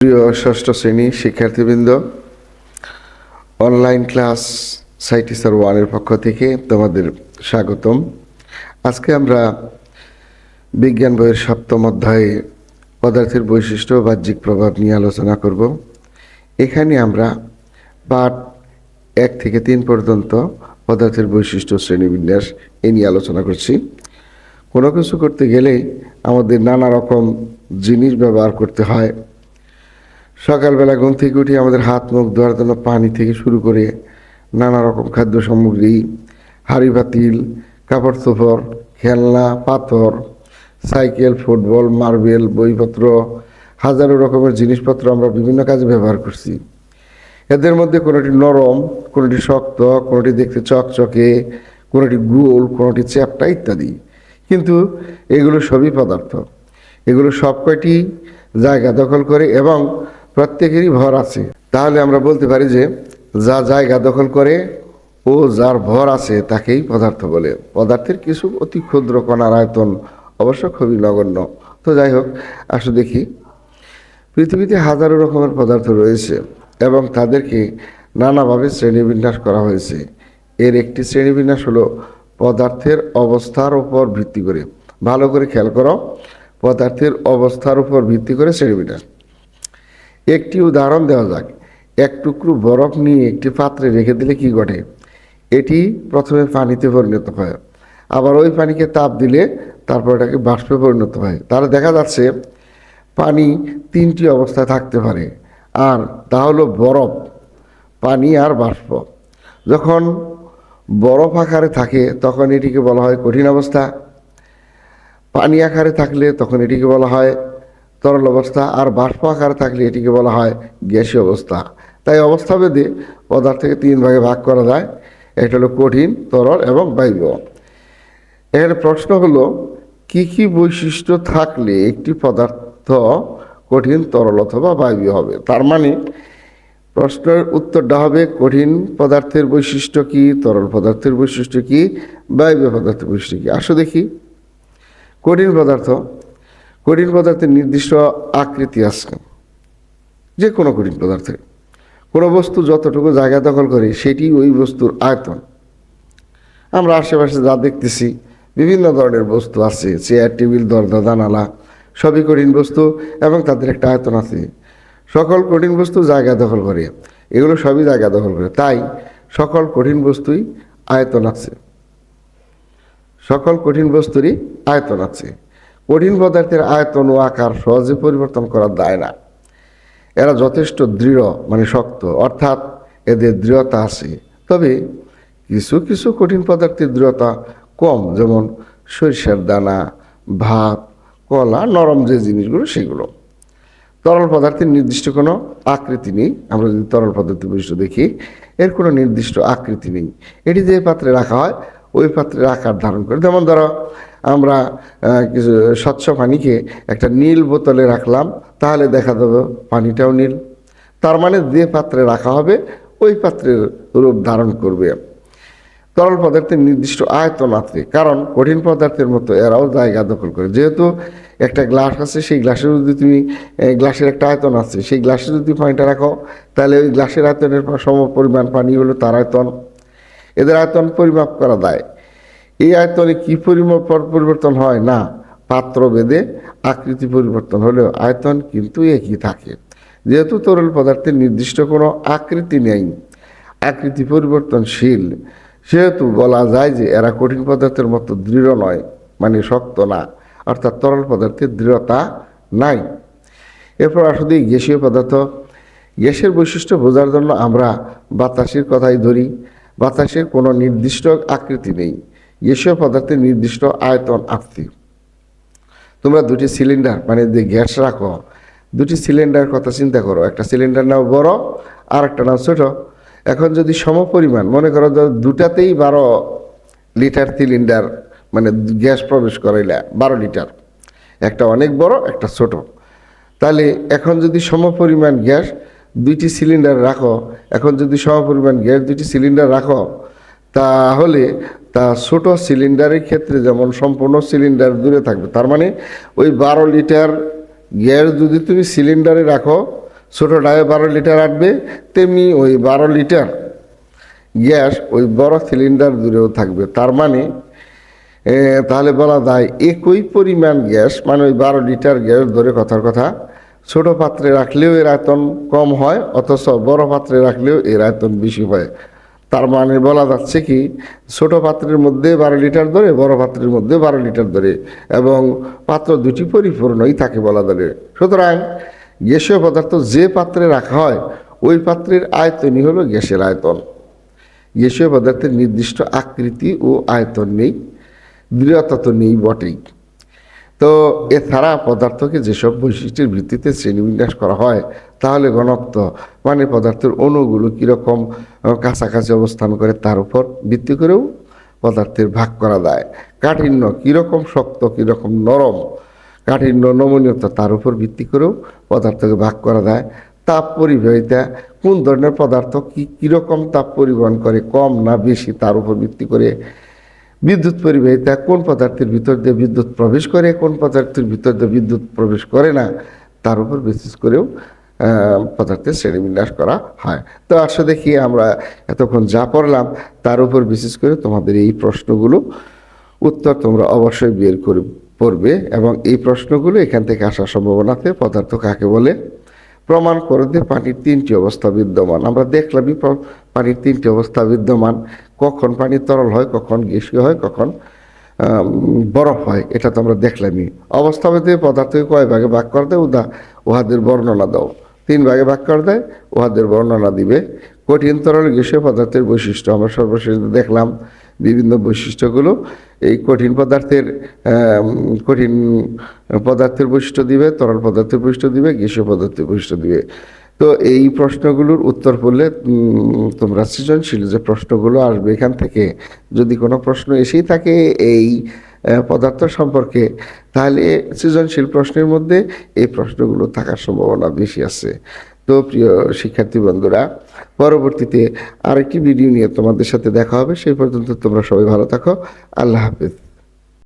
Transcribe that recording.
প্রিয় ষষ্ঠ শ্রেণি শিক্ষার্থীবৃন্দ অনলাইন ক্লাস সাইটিসার ওয়ানের পক্ষ থেকে তোমাদের স্বাগতম। আজকে আমরা বিজ্ঞান বইয়ের সপ্তম অধ্যায়ে পদার্থের বৈশিষ্ট্য বাহ্যিক প্রভাব নিয়ে আলোচনা করব। এখানে আমরা পাঠ এক থেকে তিন পর্যন্ত পদার্থের বৈশিষ্ট্য শ্রেণীবিন্যাস এ নিয়ে আলোচনা করছি। কোনো কিছু করতে গেলে আমাদের নানা রকম জিনিস ব্যবহার করতে হয়। সকালবেলা ঘুম থেকে উঠে আমাদের হাত মুখ ধোয়ার জন্য পানি থেকে শুরু করে নানা রকম খাদ্য সামগ্রী, হাঁড়ি পাতিল কাপড় চোপড়, খেলনা, পাথর, সাইকেল, ফুটবল, মার্বেল, বইপত্র, হাজারো রকমের জিনিসপত্র আমরা বিভিন্ন কাজে ব্যবহার করছি। এদের মধ্যে কোনোটি নরম, কোনোটি শক্ত, কোনোটি দেখতে চকচকে, কোনোটি গোল, কোনোটি চ্যাপটা ইত্যাদি। কিন্তু এগুলো সবই পদার্থ। এগুলো সব কয়টি জায়গা দখল করে এবং প্রত্যেকেরই ভর আছে। তাহলে আমরা বলতে পারি যে, যা জায়গা দখল করে ও যার ভর আছে তাকেই পদার্থ বলে। পদার্থের কিছু অতি ক্ষুদ্র কণার আয়তন অবশ্য খুবই নগণ্য। তো যাই হোক, আসো দেখি। পৃথিবীতে হাজারো রকমের পদার্থ রয়েছে এবং তাদেরকে নানাভাবে শ্রেণীবিন্যাস করা হয়েছে। এর একটি শ্রেণীবিন্যাস হলো পদার্থের অবস্থার উপর ভিত্তি করে। ভালো করে খেয়াল করো, পদার্থের অবস্থার উপর ভিত্তি করে শ্রেণীবিন্যাস। একটি উদাহরণ দেওয়া যাক। এক টুকরো বরফ নিয়ে একটি পাত্রে রেখে দিলে কি ঘটে? এটি প্রথমে পানিতে পরিণত হয়। আবার ওই পানিকে তাপ দিলে তারপর এটাকে বাষ্পে পরিণত হয়। তাহলে দেখা যাচ্ছে পানি তিনটি অবস্থায় থাকতে পারে। আর তা হলো বরফ, পানি আর বাষ্প। যখন বরফ আকারে থাকে, তখন এটিকে বলা হয় কঠিন অবস্থা। পানি আকারে থাকলে তখন এটিকে বলা হয় তরল অবস্থা আর বাষ্প আকারে থাকলে এটিকে বলা হয় গ্যাসীয় অবস্থা। তাই অবস্থা ভেদে পদার্থকে তিন ভাগে ভাগ করা যায়। এটা হলো কঠিন, তরল এবং বায়ু এখানে প্রশ্ন হলো, কি কি বৈশিষ্ট্য থাকলে একটি পদার্থ কঠিন, তরল অথবা বায়ু হবে? তার মানে প্রশ্নের উত্তরটা হবে, কঠিন পদার্থের বৈশিষ্ট্য কি, তরল পদার্থের বৈশিষ্ট্য কি বায়ু পদার্থের বৈশিষ্ট্য কি? আসো দেখি। কঠিন পদার্থ কঠিন পদার্থের নির্দিষ্ট আকৃতি আছে। যে কোনো কঠিন পদার্থের। কোনো বস্তু যতটুকু জায়গা দখল করে, সেটি ওই বস্তুর আয়তন। আমরা আশেপাশে যা দেখতেছি, বিভিন্ন ধরনের বস্তু আছে, চেয়ার, টেবিল, দরজা, জানালা, সবই কঠিন বস্তু এবং তাদের একটা আয়তন আছে। সকল কঠিন বস্তু জায়গা দখল করে। এগুলো সবই জায়গা দখল করে। তাই সকল কঠিন বস্তুই আয়তন আছে। সকল কঠিন বস্তুরই আয়তন আছে। কঠিন পদার্থের আয়তন ও আকার সহজে পরিবর্তন করা যায় না। এরা যথেষ্ট দৃঢ় মানে শক্ত, অর্থাৎ এদের দৃঢ়তা আছে। তবে কিছু কিছু কঠিন পদার্থের দৃঢ়তা কম, যেমন সরিষার দানা, ভাত, কলা, নরম যে জিনিসগুলো, সেগুলো। তরল পদার্থের নির্দিষ্ট কোনো আকৃতি নেই। আমরা যদি তরল পদার্থের বৈশিষ্ট্য দেখি, এর কোনো নির্দিষ্ট আকৃতি নেই। এটি যে পাত্রে রাখা হয়, ওই পাত্রের আকার ধারণ করে। যেমন ধরো আমরা কিছু স্বচ্ছ পানিকে একটা নীল বোতলে রাখলাম, তাহলে দেখা যাবে পানিটাও নীল। তার মানে যে পাত্রে রাখা হবে, ওই পাত্রের রূপ ধারণ করবে। তরল পদার্থের নির্দিষ্ট আয়তন আছে, কারণ কঠিন পদার্থের মতো এরাও জায়গা দখল করে। যেহেতু একটা গ্লাস আছে, সেই গ্লাসে যদি তুমি গ্লাসের একটা আয়তন আছে, সেই গ্লাসে যদি পানিটা রাখো, তাহলে ওই গ্লাসের আয়তনের সম পরিমাণ পানি হলো তার আয়তন। এদের আয়তন পরিমাপ করা যায়। এই আয়তনে কি পরিমাপ পরিবর্তন হয়? না। পাত্র বেদে আকৃতি পরিবর্তন হলেও আয়তন কিন্তু একই থাকে। যেহেতু তরল পদার্থের নির্দিষ্ট কোনো আকৃতি নেই, আকৃতি পরিবর্তনশীল, সেহেতু বলা যায় যে এরা কঠিন পদার্থের মতো দৃঢ় নয় মানে শক্ত না, অর্থাৎ তরল পদার্থের দৃঢ়তা নাই। এরপর আসলে গ্যাসীয় পদার্থ। গ্যাসের বৈশিষ্ট্য বোঝার জন্য আমরা বাতাসের কথাই ধরি। বাতাসের কোনো নির্দিষ্ট আকৃতি নেই। গ্যাসীয় পদার্থের নির্দিষ্ট আয়তন আকৃতি তোমরা দুটি সিলিন্ডার মানে যে গ্যাস রাখো, দুটি সিলিন্ডার কথা চিন্তা করো। একটা সিলিন্ডার নাও বড় আর একটা নাও ছোট। এখন যদি সমপরিমাণ, মনে করো দুটাতেই বারো লিটার সিলিন্ডার মানে গ্যাস প্রবেশ করাইলা, বারো লিটার। একটা অনেক বড়, একটা ছোট। তাহলে এখন যদি সমপরিমাণ গ্যাস দুইটি সিলিন্ডার রাখো, এখন যদি সমপরিমাণ গ্যাস দুইটি সিলিন্ডার রাখো তাহলে তা ছোট সিলিন্ডারের ক্ষেত্রে যেমন সম্পূর্ণ সিলিন্ডার দূরে থাকবে, তার মানে ওই বারো লিটার গ্যাস যদি তুমি সিলিন্ডারে রাখো, ছোটো ডায়ে বারো লিটার আটবে, তেমনি ওই বারো লিটার গ্যাস ওই বড় সিলিন্ডার দূরেও থাকবে। তার মানে তাহলে বলা যায় একই পরিমাণ গ্যাস মানে ওই বারো লিটার গ্যাস ধরে কথার কথা, ছোট পাত্রে রাখলেও এর আয়তন কম হয়, অথচ বড় পাত্রে রাখলেও এর আয়তন বেশি হয়। তার মানে বলা যাচ্ছে কি, ছোট পাত্রের মধ্যে বারো লিটার ধরে বড় পাত্রের মধ্যে বারো লিটার ধরে এবং পাত্র দুটি পরিপূর্ণই থাকে বলা ধরে সুতরাং গ্যাসীয় পদার্থ যে পাত্রে রাখা হয়, ওই পাত্রের আয়তনই হলো গ্যাসের আয়তন। গ্যাসীয় পদার্থের নির্দিষ্ট আকৃতি ও আয়তন নেই, দৃঢ়তা তো নেই বটেই। তো এছাড়া পদার্থকে যেসব বৈশিষ্ট্যের ভিত্তিতে শ্রেণীবিন্যাস করা হয় তাহলে ঘনত্ব মানে পদার্থের অণুগুলো কীরকম কাছাকাছি অবস্থান করে তার উপর ভিত্তি করেও পদার্থের ভাগ করা যায়। কাঠিন্য কীরকম শক্ত, কীরকম নরম, কাঠিন্য নমনীয়তা তার উপর ভিত্তি করেও পদার্থকে ভাগ করা যায়। তাপ পরিবাহিতা কোন ধরনের পদার্থ কী, কীরকম তাপ পরিবহন করে, কম না বেশি তার উপর ভিত্তি করে? বিদ্যুৎ পরিবাহিতা কোন পদার্থের ভিতর দিয়ে বিদ্যুৎ প্রবেশ করে, কোন পদার্থের ভিতর দিয়ে বিদ্যুৎ প্রবেশ করে না, তার উপর বিশেষ করেও পদার্থের শ্রেণীবিন্যাস করা হয়। তো আসলে দেখি আমরা এতক্ষণ যা পড়লাম, তার উপর বিশেষ করে তোমাদের এই প্রশ্নগুলো উত্তর তোমরা অবশ্যই বের করে পড়বে এবং এই প্রশ্নগুলো এখান থেকে আসার সম্ভাবনাতে পদার্থ কাকে বলে? প্রমাণ করে দিয়ে পানির তিনটি অবস্থা বিদ্যমান। আমরা দেখলামই পানির তিনটি অবস্থা বিদ্যমান। কখন পানি তরল হয়, কখন গ্যাসীয় হয়, কখন বরফ হয়, এটা তো আমরা দেখলামই। অবস্থা ভেদে পদার্থকে কয় ভাগে ভাগ করে দেয় উদা উহাদের বর্ণনা দাও। তিন ভাগে ভাগ করে দেয় উহাদের বর্ণনা দিবে। কঠিন তরল গ্যাসীয় পদার্থের বৈশিষ্ট্য, আমরা সর্বশেষ দেখলাম বিভিন্ন বৈশিষ্ট্যগুলো। এই কঠিন পদার্থের কঠিন পদার্থের বৈশিষ্ট্য দিবে, তরল পদার্থের বৈশিষ্ট্য দিবে গ্যাসীয় পদার্থের বৈশিষ্ট্য দিবে। তো এই প্রশ্নগুলোর উত্তর পড়লে তোমরা সৃজনশীল যে প্রশ্নগুলো আসবে এখান থেকে, যদি কোনো প্রশ্ন এসেই থাকে, এই পদার্থ সম্পর্কে, তাহলে সৃজনশীল প্রশ্নের মধ্যে এই প্রশ্নগুলো থাকার সম্ভাবনা বেশি আছে। তো প্রিয় শিক্ষার্থী বন্ধুরা, পরবর্তীতে আরেকটি ভিডিও নিয়ে তোমাদের সাথে দেখা হবে। সেই পর্যন্ত তোমরা সবাই ভালো থাকো। আল্লাহ হাফেজ।